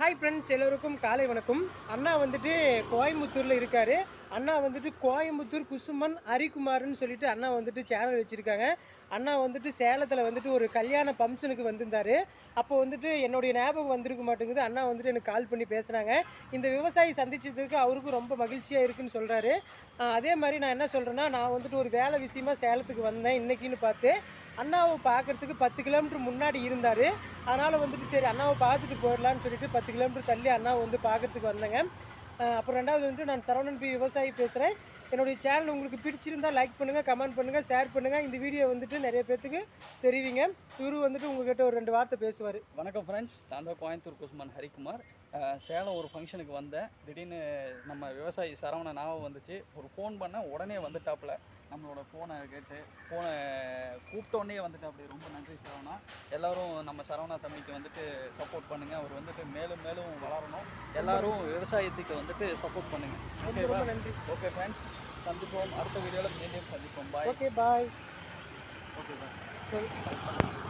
Hi friends எல்லோருக்கும் காலை வணக்கம். அண்ணா வந்துட்டு கோயம்புத்தூரில் இருக்கார். அண்ணா வந்துட்டு கோயம்புத்தூர் குசுமன் ஹரிக்குமார்னு சொல்லிட்டு அண்ணா வந்துட்டு சேனல் வச்சுருக்காங்க. அண்ணா வந்துட்டு சேலத்தில் வந்துட்டு ஒரு கல்யாண ஃபங்க்ஷனுக்கு வந்திருந்தாரு. அப்போ வந்துட்டு என்னுடைய ஞாபகம் வந்திருக்க மாட்டேங்குது. அண்ணா வந்துட்டு எனக்கு கால் பண்ணி பேசுனாங்க. இந்த விவசாயி சந்திச்சதுக்கு அவருக்கும் ரொம்ப மகிழ்ச்சியாக இருக்குன்னு சொல்கிறாரு அதே மாதிரி நான் என்ன சொல்கிறேன்னா நான் வந்துட்டு ஒரு வேலை விஷயமா சேலத்துக்கு வந்தேன் இன்றைக்கின்னு பார்த்து. அண்ணாவை பார்க்கறதுக்கு பத்து கிலோமீட்டர் முன்னாடி இருந்தார். அதனால் வந்துட்டு சரி அண்ணாவை பார்த்துட்டு போயிடலான்னு சொல்லிட்டு பத்து கிலோமீட்டர் தள்ளி அண்ணாவை வந்து பார்க்கறதுக்கு வந்தேங்க. அப்புறம் ரெண்டாவது வந்துட்டு நான் சரவணன் பி விவசாயி பேசுகிறேன் என்னுடைய சேனல் உங்களுக்கு பிடிச்சிருந்தா லைக் பண்ணுங்கள் கமெண்ட் பண்ணுங்கள் ஷேர் பண்ணுங்கள் இந்த வீடியோ வந்துட்டு நிறைய பேர்த்துக்கு தெரிவிங்க. இவரு வந்துட்டு உங்ககிட்ட ஒரு ரெண்டு வார்த்தை பேசுவார். வணக்கம் ஃப்ரெண்ட்ஸ் நான் தான் கோயம்புத்தூர் குஸ்மான் ஹரிக்குமார். சேலம் ஒரு ஃபங்க்ஷனுக்கு வந்தேன். திடீர்னு நம்ம விவசாயி சரவண ஞாபகம் வந்துச்சு. ஒரு ஃபோன் பண்ணேன் உடனே வந்துட்டாப்புல. நம்மளோட ஃபோனை கேட்டு ஃபோனை கூப்பிட்ட உடனே வந்துட்டாப்புல ரொம்ப நன்றி சரவணா. எல்லாரும் நம்ம சரவணா தம்பிக்கு வந்துட்டு சப்போர்ட் பண்ணுங்க. அவர் வந்துட்டு மேலும் மேலும் வளரணும். எல்லாரும் விவசாயத்துக்கு வந்துட்டு சப்போர்ட் பண்ணுங்க. ரொம்ப ஓகேவா நன்றி. ஓகே ஃப்ரெண்ட்ஸ் சந்திப்போம். அடுத்த வீடியோவில் மீண்டும் சந்திப்போம். Bye okay bye okay bye